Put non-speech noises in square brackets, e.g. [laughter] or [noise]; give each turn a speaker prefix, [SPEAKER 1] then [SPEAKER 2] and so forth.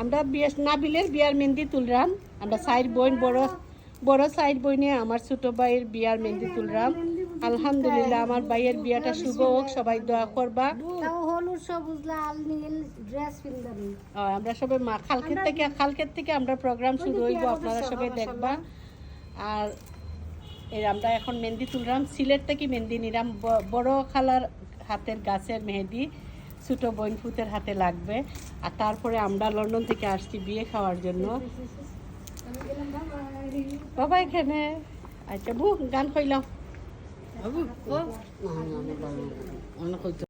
[SPEAKER 1] আমরা নাবিলের বিয়ার মেহেন্দি তুললাম আমরা সাইড বোন, বড় বড় সাইড বইনে আমার ছোট ভাইয়ের বিয়ার মেহেন্দি তুলরাম। আলহামদুলিল্লাহ আমার ভাইয়ের বিয়াটা শুভ হোক সবাই দোয়া করবা।
[SPEAKER 2] তাও হলুদ সবুজ লাল নীল ড্রেস পিন্দানি
[SPEAKER 1] আমরা সবাই মা খালকের থেকে খালকের থেকে আমরা প্রোগ্রাম শুরু হইব আপনারা সবাই দেখবা। আর এই আমরা এখন মেহেন্দি তুললাম সিলেট থেকে মেহেন্দি নিলাম বড় খালার হাতের গাছের মেহেদি ছোট বোন ফুতের হাতে লাগবে। আর তারপরে আমরা লন্ডন থেকে আসছি বিয়ে খাওয়ার জন্য। [laughs] বাবা এখানে। আচ্ছা বু গান কইলাম Ano ko? Ano ko?